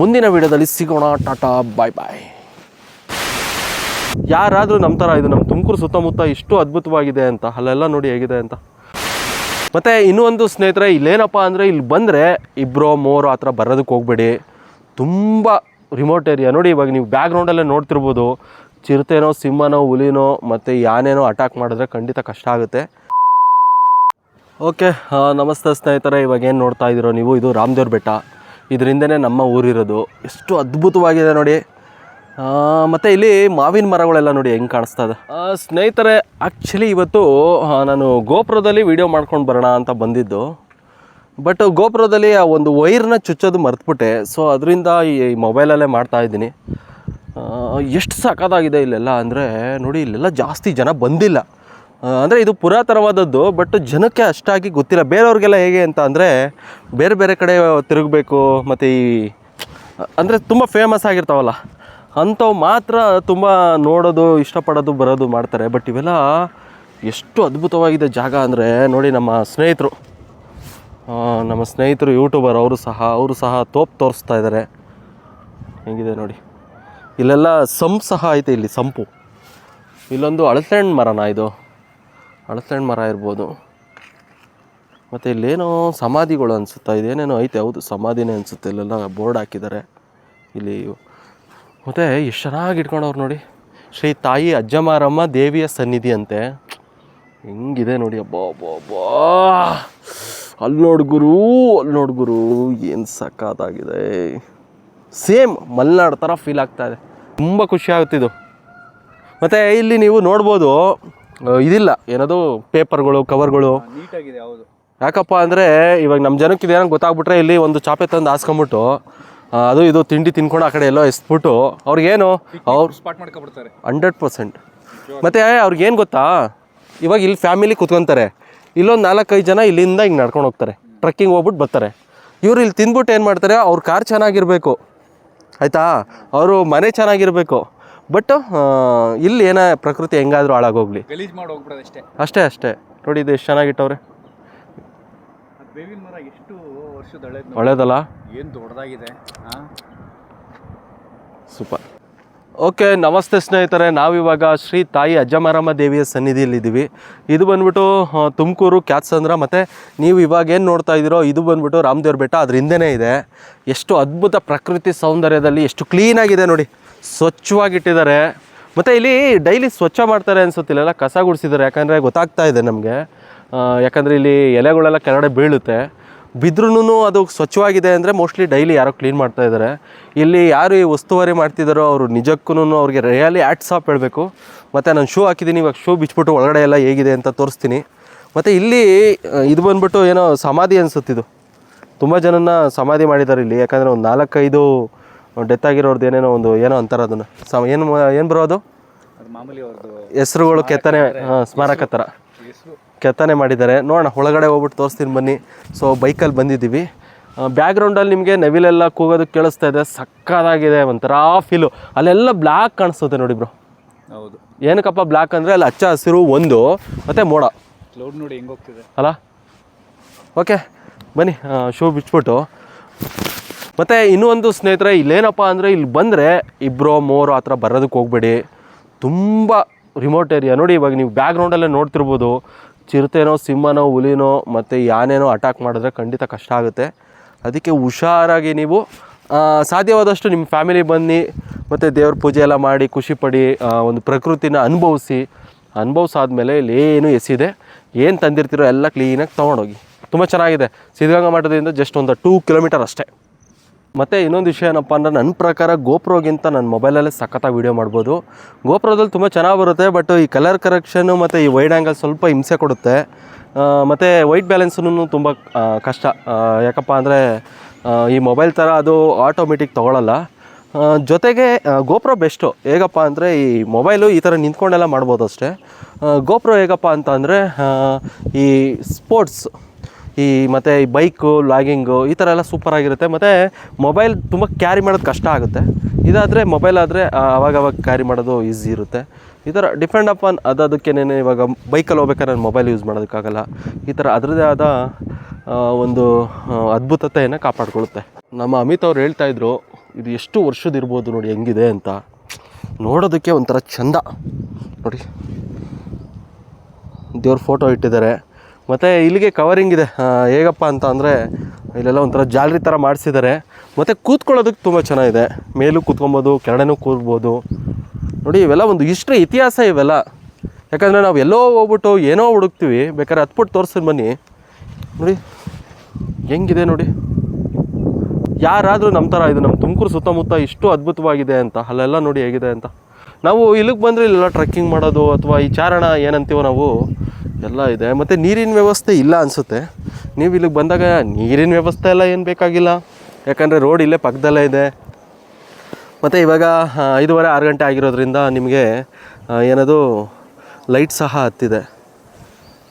ಮುಂದಿನ ವಿಡಿಯೋದಲ್ಲಿ ಸಿಗೋಣ, ಟಾಟಾ ಬಾಯ್ ಬಾಯ್ ಯಾರಾದರೂ ನಮ್ಮ ಥರ ಇದು ನಮ್ಮ ತುಮಕೂರು ಸುತ್ತಮುತ್ತ ಇಷ್ಟು ಅದ್ಭುತವಾಗಿದೆ ಅಂತ, ಅಲ್ಲೆಲ್ಲ ನೋಡಿ ಹೇಗಿದೆ ಅಂತ. ಮತ್ತು ಇನ್ನೂ ಒಂದು ಸ್ನೇಹಿತರೆ, ಇಲ್ಲೇನಪ್ಪ ಅಂದರೆ ಇಲ್ಲಿ ಬಂದರೆ ಇಬ್ಬರೋ ಮೂರೋ ಆ ಥರ ಬರೋದಕ್ಕೆ ಹೋಗಬೇಡಿ. ತುಂಬ ರಿಮೋಟ್ ಏರಿಯಾ ನೋಡಿ, ಇವಾಗ ನೀವು ಬ್ಯಾಕ್ಗ್ರೌಂಡಲ್ಲೇ ನೋಡ್ತಿರ್ಬೋದು. ಚಿರತೆನೋ, ಸಿಂಹನೋ, ಹುಲಿನೋ, ಮತ್ತು ಯಾನೇನೋ ಅಟ್ಯಾಕ್ ಮಾಡಿದ್ರೆ ಖಂಡಿತ ಕಷ್ಟ ಆಗುತ್ತೆ. ಓಕೆ ನಮಸ್ತೆ ಸ್ನೇಹಿತರೆ, ಇವಾಗ ಏನು ನೋಡ್ತಾ ಇದ್ದೀರೋ ನೀವು? ಇದು ರಾಮದೇವ್ರ ಬೆಟ್ಟ. ಇದರಿಂದನೇ ನಮ್ಮ ಊರಿರೋದು. ಎಷ್ಟು ಅದ್ಭುತವಾಗಿದೆ ನೋಡಿ. ಮತ್ತು ಇಲ್ಲಿ ಮಾವಿನ ಮರಗಳೆಲ್ಲ ನೋಡಿ ಹೆಂಗೆ ಕಾಣಿಸ್ತಾ ಇದೆ. ಸ್ನೇಹಿತರೆ ಆ್ಯಕ್ಚುಲಿ ಇವತ್ತು ನಾನು ಗೋಪುರದಲ್ಲಿ ವಿಡಿಯೋ ಮಾಡ್ಕೊಂಡು ಬರೋಣ ಅಂತ ಬಂದಿದ್ದು. ಬಟ್ ಗೋಪುರದಲ್ಲಿ ಆ ಒಂದು ವೈರ್ನ ಚುಚ್ಚೋದು ಮರೆತುಬಿಟ್ಟೆ. ಸೊ ಅದರಿಂದ ಈ ಮೊಬೈಲಲ್ಲೇ ಮಾಡ್ತಾ ಇದ್ದೀನಿ. ಎಷ್ಟು ಸಾಕಾದಾಗಿದೆ ಇಲ್ಲೆಲ್ಲ ಅಂದರೆ, ನೋಡಿ ಇಲ್ಲೆಲ್ಲ ಜಾಸ್ತಿ ಜನ ಬಂದಿಲ್ಲ. ಅಂದರೆ ಇದು ಪುರಾತನವಾದದ್ದು ಬಟ್ ಜನಕ್ಕೆ ಅಷ್ಟಾಗಿ ಗೊತ್ತಿಲ್ಲ. ಬೇರೆಯವ್ರಿಗೆಲ್ಲ ಹೇಗೆ ಅಂತ ಅಂದರೆ, ಬೇರೆ ಬೇರೆ ಕಡೆ ತಿರುಗಬೇಕು, ಮತ್ತು ಈ, ಅಂದರೆ ತುಂಬ ಫೇಮಸ್ ಆಗಿರ್ತಾವಲ್ಲ, ಅಂಥವು ಮಾತ್ರ ತುಂಬ ನೋಡೋದು, ಇಷ್ಟಪಡೋದು, ಬರೋದು ಮಾಡ್ತಾರೆ. ಬಟ್ ಇವೆಲ್ಲ ಎಷ್ಟು ಅದ್ಭುತವಾಗಿದೆ ಜಾಗ ಅಂದರೆ, ನೋಡಿ ನಮ್ಮ ಸ್ನೇಹಿತರು. ನಮ್ಮ ಸ್ನೇಹಿತರು ಯೂಟ್ಯೂಬರ್ ಅವರು ಸಹ ಅವರು ಸಹ ತೋಪ್ ತೋರಿಸ್ತಾ ಇದ್ದಾರೆ. ಹೆಂಗಿದೆ ನೋಡಿ. ಇಲ್ಲೆಲ್ಲ ಸಂಪ್ ಸಹ ಐತೆ ಇಲ್ಲಿ, ಸಂಪು. ಇಲ್ಲೊಂದು ಹಳಸೆಹಣ್ಣು ಮರನ ಇದು? ಹಳಸೆಹಣ್ಣು ಮರ ಇರ್ಬೋದು. ಮತ್ತು ಇಲ್ಲೇನೋ ಸಮಾಧಿಗಳು ಅನಿಸುತ್ತಾ? ಇದೇನೇನೋ ಐತೆ? ಹೌದು, ಸಮಾಧಿನೇ ಅನಿಸುತ್ತೆ. ಇಲ್ಲೆಲ್ಲ ಬೋರ್ಡ್ ಹಾಕಿದ್ದಾರೆ. ಇಲ್ಲಿ ಮತ್ತು ಎಷ್ಟು ಚೆನ್ನಾಗಿ ಇಟ್ಕೊಂಡವ್ರು ನೋಡಿ. ಶ್ರೀ ತಾಯಿ ಅಜ್ಜಮಾರಮ್ಮ ದೇವಿಯ ಸನ್ನಿಧಿ ಅಂತೆ. ಹೆಂಗಿದೆ ನೋಡಿ. ಅಬ್ಬಾ ಅಬ್ಬಾ ಅಲ್ಲಿ ನೋಡ್ಗುರು ಅಲ್ಲಿ ನೋಡ್ಗುರು ಏನು ಸಖತ್ತಾಗಿದೆ. ಸೇಮ್ ಮಲೆನಾಡು ಥರ ಫೀಲ್ ಆಗ್ತಾ ಇದೆ. ತುಂಬ ಖುಷಿ ಆಗುತ್ತಿದ್ದು ಮತ್ತು ಇಲ್ಲಿ ನೀವು ನೋಡ್ಬೋದು ಇದಿಲ್ಲ. ಏನದು? ಪೇಪರ್ಗಳು ಕವರ್ಗಳು ನೀಟಾಗಿದೆ ಹೌದು. ಯಾಕಪ್ಪ ಅಂದರೆ ಇವಾಗ ನಮ್ಮ ಜನಕ್ಕೆ ಇದೇನೋ ಗೊತ್ತಾಗ್ಬಿಟ್ರೆ ಇಲ್ಲಿ ಒಂದು ಚಾಪೆ ತಂದು ಹಾಸ್ಕೊಂಬಿಟ್ಟು ಅದು ಇದು ತಿಂಡಿ ತಿನ್ಕೊಂಡು ಆ ಕಡೆ ಎಲ್ಲೋ ಎಸ್ಬಿಟ್ಟು ಅವ್ರಿಗೇನು? ಅವ್ರು ಸ್ಪಾಟ್ ಮಾಡ್ಕೊಬಿಡ್ತಾರೆ. Hundred percent. ಮತ್ತು ಅವ್ರಿಗೇನು ಗೊತ್ತಾ? ಇವಾಗ ಇಲ್ಲಿ ಫ್ಯಾಮಿಲಿ ಕುತ್ಕೊತಾರೆ. ಇಲ್ಲೊಂದು ನಾಲ್ಕೈದು ಜನ ಇಲ್ಲಿಂದ ಹಿಂಗೆ ನಡ್ಕೊಂಡು ಹೋಗ್ತಾರೆ. ಟ್ರಕ್ಕಿಂಗ್ ಹೋಗ್ಬಿಟ್ಟು ಬರ್ತಾರೆ. ಇವರು ಇಲ್ಲಿ ತಿಂದ್ಬಿಟ್ಟು ಏನು ಮಾಡ್ತಾರೆ? ಅವ್ರ ಕಾರ್ ಚೆನ್ನಾಗಿರಬೇಕು. ಆಯಿತಾ? ಅವರು ಮನೆ ಚೆನ್ನಾಗಿರಬೇಕು. ಬಟ್ ಇಲ್ಲಿ ಏನ ಪ್ರಕೃತಿ ಹೆಂಗಾದರೂ ಹಾಳಾಗೋಗ್ಲಿ. ಗಲೀಜ್ ಮಾಡಿ ಹೋಗ್ಬಿಡೋದು ಅಷ್ಟೇ. ಅಷ್ಟೇ ಅಷ್ಟೇ. ನೋಡಿ ಇದು ಎಷ್ಟು ಚೆನ್ನಾಗಿಟ್ಟವ್ರೆ. ಅದು ಬೇವಿನ ಮರ ಎಷ್ಟು ವರ್ಷದ ಹಳೇದು ಒಳ್ಳೇದಲ್ಲ ಏನು ದೊಡ್ಡದಾಗಿದೆ ಹಾ ಸೂಪರ್ ಓಕೆ ನಮಸ್ತೆ ಸ್ನೇಹಿತರೆ. ನಾವಿವಾಗ ಶ್ರೀ ತಾಯಿ ಅಜ್ಜಮಾರಮ್ಮ ದೇವಿಯ ಸನ್ನಿಧಿಯಲ್ಲಿದ್ದೀವಿ. ಇದು ಬಂದ್ಬಿಟ್ಟು ಆ, ತುಮಕೂರು ಕ್ಯಾತ್ಸಂದ್ರ ಮತ್ತು ನೀವು ಇವಾಗ ಏನು ನೋಡ್ತಾ ಇದ್ದೀರೋ ಇದು ಬಂದ್ಬಿಟ್ಟು ರಾಮದೇವ್ರ ಬೆಟ್ಟ ಅದ್ರ ಹಿಂದೆನೇ ಇದೆ. ಎಷ್ಟು ಅದ್ಭುತ ಪ್ರಕೃತಿ ಸೌಂದರ್ಯದಲ್ಲಿ ಎಷ್ಟು ಕ್ಲೀನಾಗಿದೆ ನೋಡಿ. ಸ್ವಚ್ಛವಾಗಿಟ್ಟಿದ್ದಾರೆ. ಮತ್ತು ಇಲ್ಲಿ ಡೈಲಿ ಸ್ವಚ್ಛ ಮಾಡ್ತಾರೆ ಅನ್ಸುತ್ತಿಲ್ಲ ಕಸ ಗುಡಿಸಿದ್ದಾರೆ. ಯಾಕಂದರೆ ಗೊತ್ತಾಗ್ತಾ ಇದೆ ನಮಗೆ. ಯಾಕಂದರೆ ಇಲ್ಲಿ ಎಲೆಗಳೆಲ್ಲ ಕೆಳಗಡೆ ಬೀಳುತ್ತೆ. ಬಿದ್ರೂ ಅದು ಸ್ವಚ್ಛವಾಗಿದೆ ಅಂದರೆ ಮೋಸ್ಟ್ಲಿ ಡೈಲಿ ಯಾರೋ ಕ್ಲೀನ್ ಮಾಡ್ತಾ ಇದ್ದಾರೆ. ಇಲ್ಲಿ ಯಾರು ಈ ಉಸ್ತುವಾರಿ ಮಾಡ್ತಿದ್ದಾರೋ ಅವರು ನಿಜಕ್ಕೂ ಅವ್ರಿಗೆ ರಿಯಲಿ ಆ್ಯಟ್ಸ್ ಆಫ್ ಹೇಳಬೇಕು. ಮತ್ತು ನಾನು ಶೂ ಹಾಕಿದ್ದೀನಿ, ಇವಾಗ ಶೂ ಬಿಚ್ಚಿಬಿಟ್ಟು ಒಳಗಡೆ ಎಲ್ಲ ಹೇಗಿದೆ ಅಂತ ತೋರಿಸ್ತೀನಿ. ಮತ್ತು ಇಲ್ಲಿ ಇದು ಬಂದ್ಬಿಟ್ಟು ಏನೋ ಸಮಾಧಿ ಅನಿಸುತ್ತಿದ್ದು ತುಂಬ ಜನನ ಸಮಾಧಿ ಮಾಡಿದ್ದಾರೆ ಇಲ್ಲಿ. ಯಾಕಂದರೆ ಒಂದು ನಾಲ್ಕೈದು ಡೆತ್ ಆಗಿರೋರ್ದು ಏನೇನೋ ಒಂದು ಏನೋ ಅಂತಾರೆ ಅದನ್ನ. ಸಮ ಏನು ಏನು ಬರೋದು ಅದು? ಮಾಮೂಲಿ ಹೆಸ್ರುಗಳು ಕೆತ್ತನೆ ಸ್ಮಾರಕ ಥರ ಹೆಸರು. ಕೆತ್ತನೆ ಮಾಡಿದ್ದಾರೆ. ನೋಡೋಣ ಒಳಗಡೆ ಹೋಗ್ಬಿಟ್ಟು ತೋರಿಸ್ತೀನಿ ಬನ್ನಿ. ಸೊ ಬೈಕಲ್ಲಿ ಬಂದಿದ್ದೀವಿ. ಬ್ಯಾಕ್ಗ್ರೌಂಡಲ್ಲಿ ನಿಮಗೆ ನವಿಲೆಲ್ಲ ಕೂಗೋದು ಕೇಳಿಸ್ತಾ ಇದೆ. ಸಕ್ಕದಾಗಿದೆ ಒಂಥರ ಫೀಲು ಅಲ್ಲೆಲ್ಲ ಬ್ಲ್ಯಾಕ್ ಕಾಣಿಸುತ್ತೆ ನೋಡಿ ಬ್ರೋ ಹೌದು. ಏನಕ್ಕಪ್ಪ ಬ್ಲ್ಯಾಕ್ ಅಂದರೆ ಅಲ್ಲಿ ಹಚ್ಚ ಹಸಿರು ಒಂದು ಮತ್ತು ಮೋಡ. ಕ್ಲೌಡ್ ನೋಡಿ ಹೆಂಗೆ ಹೋಗ್ತಿದೆ. ಅಲ್ಲ? ಓಕೆ ಬನ್ನಿ. ಶೂ ಬಿಚ್ಬಿಟ್ಟು. ಮತ್ತು ಇನ್ನೂ ಒಂದು ಸ್ನೇಹಿತರೆ, ಇಲ್ಲೇನಪ್ಪ ಅಂದರೆ ಇಲ್ಲಿ ಬಂದರೆ ಇಬ್ಬರು ಮೂರೋ ಆ ಥರ ಬರೋದಕ್ಕೆ ಹೋಗಬೇಡಿ. ತುಂಬ ರಿಮೋಟ್ ಏರಿಯಾ ನೋಡಿ ಇವಾಗ ನೀವು ಬ್ಯಾಕ್ಗ್ರೌಂಡಲ್ಲೇ ನೋಡ್ತಿರ್ಬೋದು. ಚಿರತೆನೋ, ಸಿಂಹನೋ, ಹುಲಿನೋ, ಮತ್ತು ಯಾನೇನೋ ಅಟ್ಯಾಕ್ ಮಾಡಿದ್ರೆ ಖಂಡಿತ ಕಷ್ಟ ಆಗುತ್ತೆ. ಅದಕ್ಕೆ ಹುಷಾರಾಗಿ ನೀವು ಸಾಧ್ಯವಾದಷ್ಟು ನಿಮ್ಮ ಫ್ಯಾಮಿಲಿ ಬನ್ನಿ, ಮತ್ತು ದೇವ್ರ ಪೂಜೆ ಎಲ್ಲ ಮಾಡಿ ಖುಷಿಪಡಿ ಒಂದು ಪ್ರಕೃತಿನ ಅನುಭವಿಸಿ. ಅನುಭವಿಸಾದ್ಮೇಲೆ ಇಲ್ಲಿ ಏನು ಎಸಿದೆ ಏನು ತಂದಿರ್ತೀರೋ ಎಲ್ಲ ಕ್ಲೀನಾಗಿ ತೊಗೊಂಡೋಗಿ. ತುಂಬ ಚೆನ್ನಾಗಿದೆ. ಸಿದ್ಧಗಂಗಾ ಮಠದಿಂದ ಜಸ್ಟ್ ಒಂದು ಟೂ ಕಿಲೋಮೀಟರ್ ಅಷ್ಟೇ. ಮತ್ತು ಇನ್ನೊಂದು ವಿಷಯ ಏನಪ್ಪ ಅಂದರೆ ನನ್ನ ಪ್ರಕಾರ ಗೋಪ್ರೋಗಿಂತ ನನ್ನ ಮೊಬೈಲಲ್ಲೇ ಸಖತ್ತಾಗಿ ವೀಡಿಯೋ ಮಾಡ್ಬೋದು. ಗೋಪ್ರೋದಲ್ಲಿ ತುಂಬ ಚೆನ್ನಾಗಿ ಬರುತ್ತೆ ಬಟ್ ಈ ಕಲರ್ ಕರೆಕ್ಷನ್ನು ಮತ್ತು ಈ ವೈಡ್ ಆ್ಯಂಗಲ್ ಸ್ವಲ್ಪ ಹಿಂಸೆ ಕೊಡುತ್ತೆ. ಮತ್ತು ವೈಟ್ ಬ್ಯಾಲೆನ್ಸೂ ತುಂಬ ಕಷ್ಟ. ಯಾಕಪ್ಪ ಅಂದರೆ ಈ ಮೊಬೈಲ್ ಥರ ಅದು ಆಟೋಮೆಟಿಕ್ ತೊಗೊಳಲ್ಲ. ಜೊತೆಗೆ ಗೋಪ್ರೋ ಬೆಸ್ಟು ಹೇಗಪ್ಪ ಅಂದರೆ ಈ ಮೊಬೈಲು ಈ ಥರ ನಿಂತ್ಕೊಂಡೆಲ್ಲ ಮಾಡ್ಬೋದು ಅಷ್ಟೇ. ಗೋಪ್ರೋ ಹೇಗಪ್ಪ ಅಂತ ಅಂದರೆ ಈ ಸ್ಪೋರ್ಟ್ಸ್ ಈ ಮತ್ತು ಈ ಬೈಕು, ಲಾಗಿಂಗು, ಈ ಥರ ಎಲ್ಲ ಸೂಪರ್ ಆಗಿರುತ್ತೆ. ಮತ್ತು ಮೊಬೈಲ್ ತುಂಬ ಕ್ಯಾರಿ ಮಾಡೋದು ಕಷ್ಟ ಆಗುತ್ತೆ. ಇದಾದರೆ ಮೊಬೈಲ್ ಆದರೆ ಅವಾಗವಾಗ ಕ್ಯಾರಿ ಮಾಡೋದು ಈಸಿ ಇರುತ್ತೆ. ಈ ಥರ ಡಿಪೆಂಡ್ ಅಪಾನ್ ಅದು ಅದಕ್ಕೇನೆ ಇವಾಗ ಬೈಕಲ್ಲಿ ಹೋಗ್ಬೇಕಾದ್ರೆ ನಾನು ಮೊಬೈಲ್ ಯೂಸ್ ಮಾಡೋದಕ್ಕಾಗಲ್ಲ. ಈ ಥರ ಅದರದ್ದೇ ಆದ ಒಂದು ಅದ್ಭುತತೆಯನ್ನು ಕಾಪಾಡ್ಕೊಳ್ಳುತ್ತೆ ನಮ್ಮ ಅಮಿತ್ ಅವ್ರು ಹೇಳ್ತಾ ಇದ್ರು, ಇದು ಎಷ್ಟು ವರ್ಷದಿರ್ಬೋದು ನೋಡಿ ಹೆಂಗಿದೆ ಅಂತ. ನೋಡೋದಕ್ಕೆ ಒಂಥರ ಚಂದ. ನೋಡಿ. ದೇವ್ರ ಫೋಟೋ ಇಟ್ಟಿದ್ದಾರೆ. ಮತ್ತು ಇಲ್ಲಿಗೆ ಕವರಿಂಗ್ ಇದೆ. ಹೇಗಪ್ಪ ಅಂತ ಅಂದರೆ ಇಲ್ಲೆಲ್ಲ ಒಂಥರ ಜಾಲರಿ ಥರ ಮಾಡಿಸಿದ್ದಾರೆ ಮತ್ತು ಕೂತ್ಕೊಳ್ಳೋದಕ್ಕೆ ತುಂಬ ಚೆನ್ನಾಗಿದೆ. ಮೇಲೂ ಕೂತ್ಕೊಬೋದು, ಕೆಳಗಡೆನೂ ಕೂರ್ಬೋದು ನೋಡಿ, ಇವೆಲ್ಲ ಒಂದು ಹಿಸ್ಟ್ರಿ ಇತಿಹಾಸ ಇವೆಲ್ಲ. ಯಾಕಂದರೆ ನಾವು ಎಲ್ಲೋ ಹೋಗ್ಬಿಟ್ಟು ಏನೋ ಹುಡುಕ್ತೀವಿ. ಬೇಕಾದ್ರೆ ಹತ್ಬಿಟ್ಟು ತೋರಿಸ್ತೀನಿ ಬನ್ನಿ. ನೋಡಿ, ಹೆಂಗಿದೆ ನೋಡಿ. ಯಾರಾದರೂ ನಮ್ಮ ಥರ ಇದು ನಮ್ಮ ತುಮಕೂರು ಸುತ್ತಮುತ್ತ ಇಷ್ಟು ಅದ್ಭುತವಾಗಿದೆ ಅಂತ. ಅಲ್ಲೆಲ್ಲ ನೋಡಿ ಹೇಗಿದೆ ಅಂತ. ನಾವು ಇಲ್ಲಿಗೆ ಬಂದರೆ ಇಲ್ಲೆಲ್ಲ ಟ್ರೆಕ್ಕಿಂಗ್ ಮಾಡೋದು ಅಥವಾ ಈ ಚಾರಣ ಏನಂತೀವೋ ನಾವು ಎಲ್ಲ ಇದೆ. ಮತ್ತು ನೀರಿನ ವ್ಯವಸ್ಥೆ ಇಲ್ಲ ಅನಿಸುತ್ತೆ. ನೀವು ಇಲ್ಲಿಗೆ ಬಂದಾಗ ನೀರಿನ ವ್ಯವಸ್ಥೆ ಎಲ್ಲ ಏನು ಬೇಕಾಗಿಲ್ಲ. ಯಾಕಂದರೆ ರೋಡ್ ಇಲ್ಲೇ ಪಕ್ಕದಲ್ಲೇ ಇದೆ. ಮತ್ತು ಇವಾಗ ಐದುವರೆ, ಆರು ಗಂಟೆ ಆಗಿರೋದ್ರಿಂದ ನಿಮಗೆ ಏನದು, ಲೈಟ್ ಸಹ ಹತ್ತಿದೆ.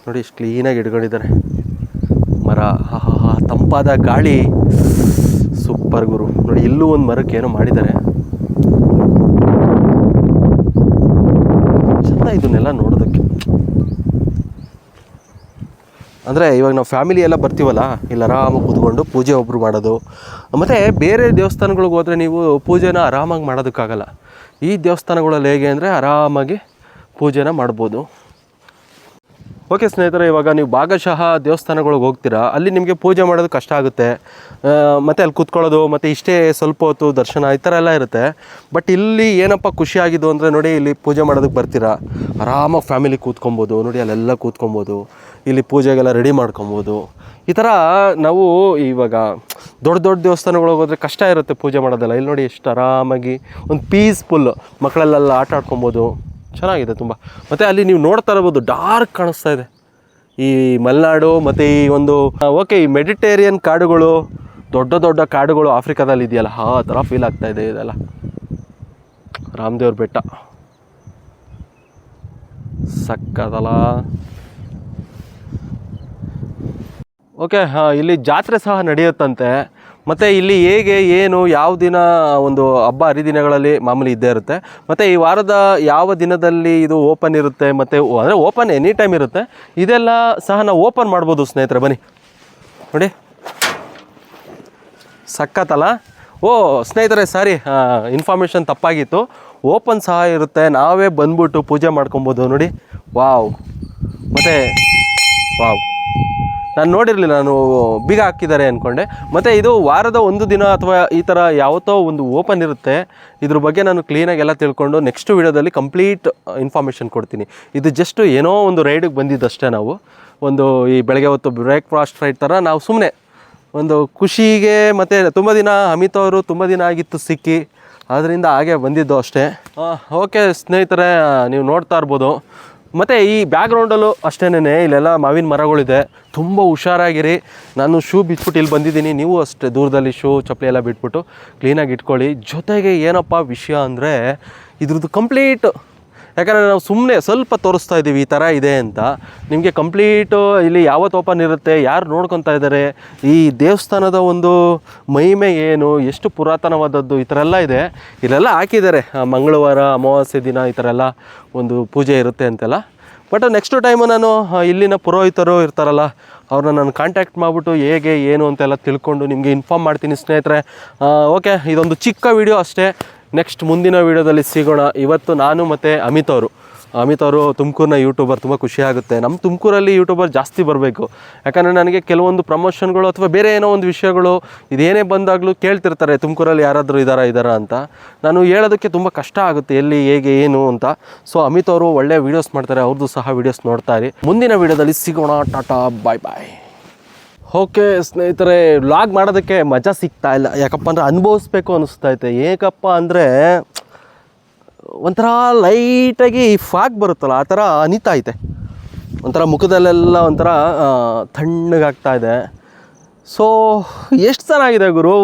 ನೋಡಿ, ಇಷ್ಟು ಕ್ಲೀನಾಗಿ ಇಟ್ಕೊಂಡಿದ್ದಾರೆ. ಮರ ತಂಪಾದ ಗಾಳಿ. ಸೂಪರ್ ಗುರು. ನೋಡಿ, ಇಲ್ಲೂ ಒಂದು ಮರಕ್ಕೆ ಏನೋ ಮಾಡಿದ್ದಾರೆ. ಚೆಂದ ಇದನ್ನೆಲ್ಲ ನೋಡೋದಕ್ಕೆ ಅಂದರೆ ಇವಾಗ ನಾವು ಫ್ಯಾಮಿಲಿ ಎಲ್ಲ ಬರ್ತೀವಲ್ಲ, ಇಲ್ಲಿ ಆರಾಮಾಗಿ ಕೂತ್ಕೊಂಡು ಪೂಜೆ ಒಬ್ಬರು ಮಾಡೋದು. ಮತ್ತು ಬೇರೆ ದೇವಸ್ಥಾನಗಳಿಗೆ ಹೋದರೆ ನೀವು ಪೂಜೆನ ಆರಾಮಾಗಿ ಮಾಡೋದಕ್ಕಾಗಲ್ಲ. ಈ ದೇವಸ್ಥಾನಗಳಲ್ಲಿ ಹೇಗೆ ಅಂದರೆ ಆರಾಮಾಗಿ ಪೂಜೆನ ಮಾಡ್ಬೋದು. ಓಕೆ ಸ್ನೇಹಿತರೆ, ಇವಾಗ ನೀವು ಭಾಗಶಃ ದೇವಸ್ಥಾನಗಳಿಗೆ ಹೋಗ್ತೀರಾ? ಅಲ್ಲಿ ನಿಮಗೆ ಪೂಜೆ ಮಾಡೋದು ಕಷ್ಟ ಆಗುತ್ತೆ. ಮತ್ತು ಅಲ್ಲಿ ಕೂತ್ಕೊಳ್ಳೋದು, ಮತ್ತು ಇಷ್ಟೇ ಸ್ವಲ್ಪ ಹೊತ್ತು ದರ್ಶನ ಈ ಥರ ಎಲ್ಲ ಇರುತ್ತೆ. ಬಟ್ ಇಲ್ಲಿ ಏನಪ್ಪ ಖುಷಿಯಾಗಿದ್ದು ಅಂದರೆ ನೋಡಿ, ಇಲ್ಲಿ ಪೂಜೆ ಮಾಡೋದಕ್ಕೆ ಬರ್ತೀರಾ? ಆರಾಮಾಗಿ ಫ್ಯಾಮಿಲಿ ಕೂತ್ಕೊಬೋದು, ನೋಡಿ ಅಲ್ಲೆಲ್ಲ ಕೂತ್ಕೊಬೋದು. ಇಲ್ಲಿ ಪೂಜೆಗೆಲ್ಲ ರೆಡಿ ಮಾಡ್ಕೊಬೋದು. ಈ ಥರ ನಾವು ಇವಾಗ ದೊಡ್ಡ ದೊಡ್ಡ ದೇವಸ್ಥಾನಗಳಿಗೆ ಹೋದರೆ ಕಷ್ಟ ಇರುತ್ತೆ ಪೂಜೆ ಮಾಡೋದೆಲ್ಲ. ಇಲ್ಲಿ ನೋಡಿ ಎಷ್ಟು ಆರಾಮಾಗಿ ಒಂದು ಪೀಸ್ಫುಲ್ ಮಕ್ಕಳಲ್ಲೆಲ್ಲ ಆಟ ಆಡ್ಕೊಬೋದು. ಚೆನ್ನಾಗಿದೆ ತುಂಬ. ಮತ್ತು ಅಲ್ಲಿ ನೀವು ನೋಡ್ತಾ ಇರ್ಬೋದು ಡಾರ್ಕ್ ಕಾಣಿಸ್ತಾ ಇದೆ. ಈ ಮಲೆನಾಡು ಮತ್ತು ಈ ಒಂದು ಓಕೆ ಈ ಮೆಡಿಟೇರಿಯನ್ ಕಾಡುಗಳು, ದೊಡ್ಡ ದೊಡ್ಡ ಕಾಡುಗಳು ಆಫ್ರಿಕಾದಲ್ಲಿ ಇದೆಯಲ್ಲ, ಆ ಥರ ಫೀಲ್ ಆಗ್ತಾ ಇದೆ ಇದೆಲ್ಲ. ರಾಮದೇವ್ರ ಬೆಟ್ಟ. ಸಕ್ಕದಲ್ಲ ಓಕೆ ಇಲ್ಲಿ ಜಾತ್ರೆ ಸಹ ನಡೆಯುತ್ತಂತೆ. ಮತ್ತು ಇಲ್ಲಿ ಹೇಗೆ, ಏನು, ಯಾವ ದಿನ ಒಂದು ಹಬ್ಬ, ಹರಿದಿನಗಳಲ್ಲಿ ಮಾಮೂಲಿ ಇದ್ದೇ ಇರುತ್ತೆ. ಮತ್ತು ಈ ವಾರದ ಯಾವ ದಿನದಲ್ಲಿ ಇದು ಓಪನ್ ಇರುತ್ತೆ, ಮತ್ತು ಅಂದರೆ ಓಪನ್ ಎನಿ ಟೈಮ್ ಇರುತ್ತೆ. ಇದೆಲ್ಲ ಸಹ ನಾವು ಓಪನ್ ಮಾಡ್ಬೋದು ಸ್ನೇಹಿತರೆ, ಬನ್ನಿ. ನೋಡಿ. ಸಕ್ಕತ್ತಲ್ಲ ಓ, ಸ್ನೇಹಿತರೆ ಸಾರಿ ಇನ್ಫಾರ್ಮೇಷನ್ ತಪ್ಪಾಗಿತ್ತು. ಓಪನ್ ಸಹ ಇರುತ್ತೆ, ನಾವೇ ಬಂದ್ಬಿಟ್ಟು ಪೂಜೆ ಮಾಡ್ಕೊಬೋದು, ನೋಡಿ. ವಾವ್ ಮತ್ತು ವಾವ್ ನಾನು ನೋಡಿರಲಿಲ್ಲ, ನಾನು ಬೀಗ ಹಾಕಿದ್ದಾರೆ ಅಂದ್ಕೊಂಡೆ ಮತ್ತು ಇದು ವಾರದ ಒಂದು ದಿನ ಅಥವಾ ಈ ಥರ ಯಾವತ್ತೋ ಒಂದು ಓಪನ್ ಇರುತ್ತೆ. ಇದ್ರ ಬಗ್ಗೆ ನಾನು ಕ್ಲೀನಾಗಿ ಎಲ್ಲ ತಿಳ್ಕೊಂಡು ನೆಕ್ಸ್ಟ್ ವೀಡಿಯೋದಲ್ಲಿ ಕಂಪ್ಲೀಟ್ ಇನ್ಫಾರ್ಮೇಷನ್ ಕೊಡ್ತೀನಿ. ಇದು ಜಸ್ಟ್ ಏನೋ ಒಂದು ರೈಡಿಗೆ ಬಂದಿದ್ದಷ್ಟೇ ನಾವು. ಒಂದು ಈ ಬೆಳಗ್ಗೆ ಹೊತ್ತು ಬ್ರೇಕ್ಫಾಸ್ಟ್ ರೈಡ್ ಥರ ನಾವು ಸುಮ್ಮನೆ ಒಂದು ಖುಷಿಗೆ ಮತ್ತು ತುಂಬ ದಿನ ಅಮಿತ್ ಅವರು ತುಂಬ ದಿನ ಆಗಿತ್ತು ಸಿಕ್ಕಿ. ಅದರಿಂದ ಹಾಗೆ ಬಂದಿದ್ದು ಅಷ್ಟೇ. ಓಕೆ ಸ್ನೇಹಿತರೆ ನೀವು ನೋಡ್ತಾ ಇರ್ಬೋದು. ಮತ್ತು ಈ ಬ್ಯಾಕ್ಗ್ರೌಂಡಲ್ಲೂ ಅಷ್ಟೇನೆ ಇಲ್ಲೆಲ್ಲ ಮಾವಿನ ಮರಗಳಿದೆ. ತುಂಬ ಹುಷಾರಾಗಿರಿ. ನಾನು ಶೂ ಬಿಟ್ಬಿಟ್ಟು ಇಲ್ಲಿ ಬಂದಿದ್ದೀನಿ. ನೀವು ಅಷ್ಟೇ ದೂರದಲ್ಲಿ ಶೂ ಚಪ್ಪಲಿ ಎಲ್ಲ ಬಿಟ್ಬಿಟ್ಟು ಕ್ಲೀನಾಗಿ ಇಟ್ಕೊಳ್ಳಿ. ಜೊತೆಗೆ ಏನಪ್ಪ ವಿಷಯ ಅಂದರೆ ಇದ್ರದ್ದು ಕಂಪ್ಲೀಟ್ ಯಾಕಂದರೆ ನಾವು ಸುಮ್ಮನೆ ಸ್ವಲ್ಪ ತೋರಿಸ್ತಾ ಇದ್ದೀವಿ ಈ ಥರ ಇದೆ ಅಂತ. ನಿಮಗೆ ಕಂಪ್ಲೀಟು ಇಲ್ಲಿ ಯಾವತ್ತು ಓಪನ್ ಇರುತ್ತೆ, ಯಾರು ನೋಡ್ಕೊತಾ ಇದ್ದಾರೆ ಈ ದೇವಸ್ಥಾನದ ಒಂದು ಮಹಿಮೆ ಏನು, ಎಷ್ಟು ಪುರಾತನವಾದದ್ದು, ಈ ಥರ ಎಲ್ಲ ಇದೆ. ಇಲ್ಲೆಲ್ಲ ಹಾಕಿದ್ದಾರೆ. ಮಂಗಳವಾರ, ಅಮಾವಾಸ್ಯೆ ದಿನ ಈ ಥರ ಎಲ್ಲ ಒಂದು ಪೂಜೆ ಇರುತ್ತೆ ಅಂತೆಲ್ಲ. ಬಟ್ ನೆಕ್ಸ್ಟ್ ಟೈಮು ನಾನು ಇಲ್ಲಿನ ಪುರೋಹಿತರು ಇರ್ತಾರಲ್ಲ, ಅವ್ರನ್ನ ನಾನು ಕಾಂಟ್ಯಾಕ್ಟ್ ಮಾಡಿಬಿಟ್ಟು ಹೇಗೆ, ಏನು ಅಂತೆಲ್ಲ ತಿಳ್ಕೊಂಡು ನಿಮಗೆ ಇನ್ಫಾರ್ಮ್ ಮಾಡ್ತೀನಿ ಸ್ನೇಹಿತರೆ. ಓಕೆ ಇದೊಂದು ಚಿಕ್ಕ ವಿಡಿಯೋ ಅಷ್ಟೇ. ನೆಕ್ಸ್ಟ್ ಮುಂದಿನ ವೀಡಿಯೋದಲ್ಲಿ ಸಿಗೋಣ. ಇವತ್ತು ನಾನು ಮತ್ತು ಅಮಿತ್ ಅವರು. ಅಮಿತ್ ಅವರು ತುಮಕೂರಿನ ಯೂಟ್ಯೂಬರ್ ತುಂಬ ಖುಷಿಯಾಗುತ್ತೆ ನಮ್ಮ ತುಮಕೂರಲ್ಲಿ ಯೂಟ್ಯೂಬರ್ ಜಾಸ್ತಿ ಬರಬೇಕು. ಯಾಕಂದರೆ ನನಗೆ ಕೆಲವೊಂದು ಪ್ರಮೋಷನ್ಗಳು ಅಥವಾ ಬೇರೆ ಏನೋ ಒಂದು ವಿಷಯಗಳು ಇದೇನೇ ಬಂದಾಗಲೂ ಕೇಳ್ತಿರ್ತಾರೆ, ತುಮಕೂರಲ್ಲಿ ಯಾರಾದರೂ ಇದ್ದಾರಾ ಇದ್ದಾರಾ ಅಂತ. ನಾನು ಹೇಳೋದಕ್ಕೆ ತುಂಬ ಕಷ್ಟ ಆಗುತ್ತೆ, ಎಲ್ಲಿ, ಹೇಗೆ, ಏನು ಅಂತ. ಸೊ ಅಮಿತ್ ಅವರು ಒಳ್ಳೆ ವೀಡಿಯೋಸ್ ಮಾಡ್ತಾರೆ. ಅವ್ರದ್ದು ಸಹ ವೀಡಿಯೋಸ್ ನೋಡ್ತಾರೆ ಮುಂದಿನ ವೀಡಿಯೋದಲ್ಲಿ ಸಿಗೋಣ. ಟಾಟಾ ಬಾಯ್ ಬಾಯ್ ಓಕೆ, ಸ್ನೇಹಿತರೆ ವ್ಲಾಗ್ ಮಾಡೋದಕ್ಕೆ ಮಜಾ ಸಿಗ್ತಾ ಇಲ್ಲ. ಯಾಕಪ್ಪ ಅಂದರೆ ಅನುಭವಿಸ್ಬೇಕು ಅನಿಸ್ತಾ ಐತೆ. ಏಕಪ್ಪ ಅಂದರೆ ಒಂಥರ ಲೈಟಾಗಿ ಫಾಗ್ ಬರುತ್ತಲ್ಲ, ಆ ಥರ ಅನಿತಾ ಐತೆ. ಒಂಥರ ಮುಖದಲ್ಲೆಲ್ಲ ಒಂಥರ ತಣ್ಣಗಾಗ್ತಾ ಇದೆ. ಸೊ ಎಷ್ಟು ಚೆನ್ನಾಗಿದೆ ಗುರು?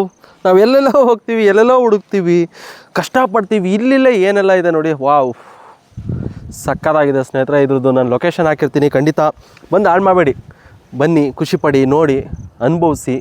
ನಾವು ಎಲ್ಲೆಲ್ಲೋ ಹೋಗ್ತೀವಿ, ಎಲ್ಲೆಲ್ಲೋ ಹುಡುಕ್ತೀವಿ, ಕಷ್ಟಪಡ್ತೀವಿ, ಇಲ್ಲಿಲ್ಲೇ ಏನೆಲ್ಲ ಇದೆ ನೋಡಿ. ವಾವ್. ಸಕ್ಕತ್ತಾಗಿದೆ ಸ್ನೇಹಿತರೆ, ಇದ್ರದ್ದು ನಾನು ಲೊಕೇಶನ್ ಹಾಕಿರ್ತೀನಿ, ಖಂಡಿತ. ಬಂದು ಹಾಳು ಮಾಡಬೇಡಿ. ಬನ್ನಿ ಖುಷಿಪಡಿ ನೋಡಿ ಅನುಭವಿಸಿ.